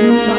पांडुरंगा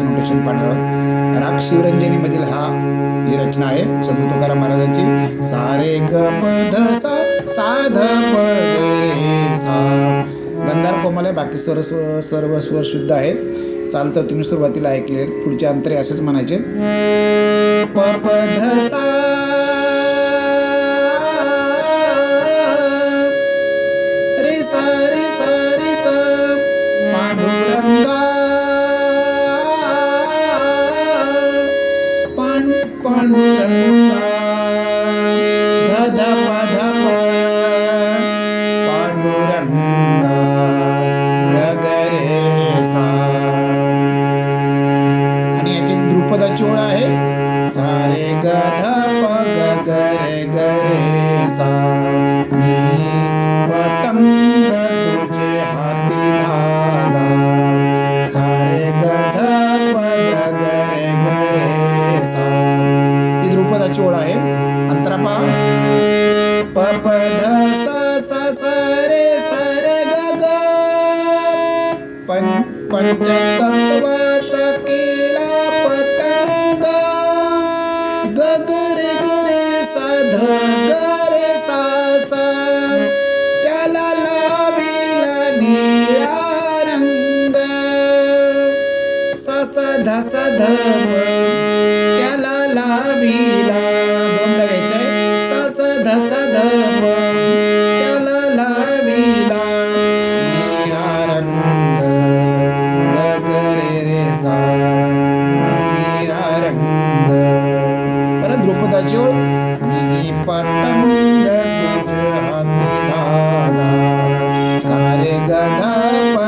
महाराजांचं नोटेशन पाहणार राग शिवरंजनीमधील हा ही रचना आहे. संत तुकाराम महाराजांची सारे ग सा साध गंधार कोमल आहे बाकी सर्व सर्व स्वर शुद्ध आहेत. चालतं तुम्ही सुरुवातीला ऐकले पुढचे अंतरे असेच म्हणायचे. प प ध सा ध पांडुरंगा ग आणि याची द्रुपदाची ओळ आहे. सारे गधा ही ओळ आहे. अंतरा पहा. प प ध स स स रे स रे ग ग पं पंचतत्वाचा केला पतंग. ग ग रे ग रे गगरे गरे साध गरे सा सा त्याला लाविला निळा रंग स स ध स ध दोनदा घ्यायचंय स स ध स ध प त्याला रंग रे सा. रंग परत द्रुपदाची ओळ. मी पतंग तुझ्या हाती धागा. सारे गधा प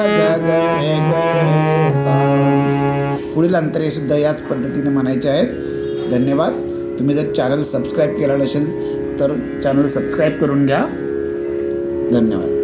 सा. पुढील अंतरे सुद्धा याच पद्धतीने म्हणायचे आहेत. धन्यवाद. तुम्ही जर चॅनल सबस्क्राईब केला नसेल तर चॅनल सबस्क्राईब करून घ्या. धन्यवाद.